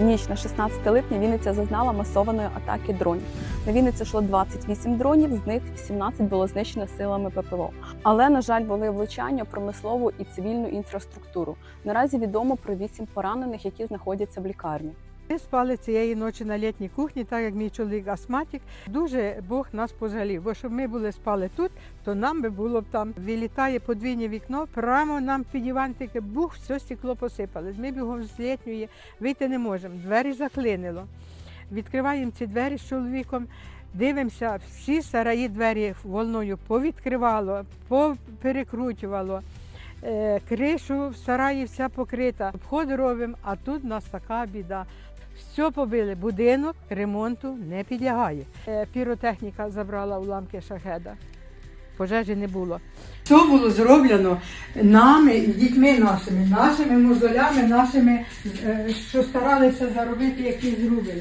ніч на 16 липня Вінниця зазнала масованої атаки дронів. На Вінниці йшло 28 дронів, з них 17 було знищено силами ППО. Але, на жаль, були влучання промислову і цивільну інфраструктуру. Наразі відомо про 8 поранених, які знаходяться в лікарні. Ми спали цієї ночі на літній кухні, так як мій чоловік астматик. Дуже Бог нас пожалів. Бо щоб ми були спали тут, то нам би було б там. Вилітає подвійне вікно, прямо нам під Івантики, бух, все стекло посипалось. Ми бігом з літньої вийти не можемо. Двері заклинило. Відкриваємо ці двері з чоловіком. Дивимося, всі сараї двері волною повідкривало, поперекручувало. Е, Кришу в сараї вся покрита. Обход робимо, а тут в нас така біда. Все побили, будинок ремонту не підлягає. Е, Піротехніка забрала уламки шахеда. Пожежі не було. Все було зроблено нами і дітьми нашими, нашими мозолями, нашими, е, що старалися заробити якісь рубль.